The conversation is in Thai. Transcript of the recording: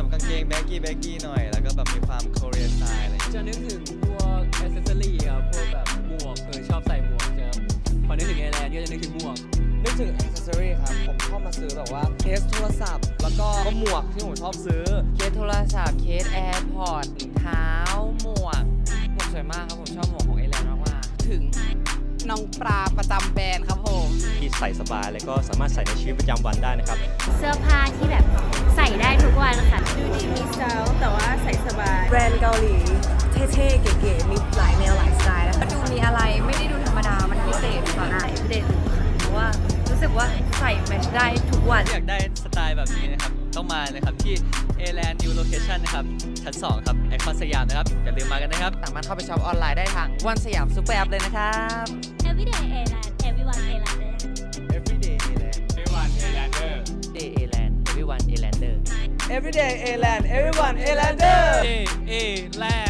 อร์ไซส์แบบกางเกงแบ็กกี้แบ็กกี้หน่อย แล้วก็แบบมีความโคเรียสไตล์อะไรอย่างเงี้ยจะนึกถึงพวกอ c เซสซอรี่ครับพวกแบบหมวกเออชอบใส่หมวกจะพอนึกถึงแอร์แลนด์ก็จะนึกถึงหมวก นึกถึงอ c เซสซอรี่ครับ ผมชอบมาซื้อแบบว่าเคสโทรศัพท์ แล้วก็หมวกที่ผมชอบซื้อ เคสโทรศัพท์ เคสแอร์พอร์ตเท้า หมวก หมวกสวยมากครับ ผมชอบหมวกของเอแลนด์มากๆถึงน้องปลาประจำแบรนด์ครับผม ที่ใส่สบายแล้วก็สามารถใส่ในชีวิตประจำวันได้นะครับ เสื้อผ้าที่แบบ รนด์เกาหลีเท่ๆ เก๋ๆ มีหลายแนวหลายสไตล์นะคะดูมีอะไรไม่ได้ดูธรรมดา มันพิเศษค่ะใช่พิเศษเพราะว่ารู้สึกว่าใส่แมทชได้ทุกวัน อยากได้สไตล์แบบนี้นะครับ ต้องมานะครับที่ a l a n d New Location นะครับ ชั้น 2 ครับ ไอคอนสยามนะครับ อย่าลืมมากันนะครับ สามารถเข้าไปช็อปออนไลน์ได้ทางวันสยามซูเปอร์แอปเลยนะครับ Everyday Airline Everyone Airline Everyday A-Land Day A Land Everyone A Lander Everyday A-Land Everyone A-Lander A A Land เอวิวันเอแลนเดอร์ค แล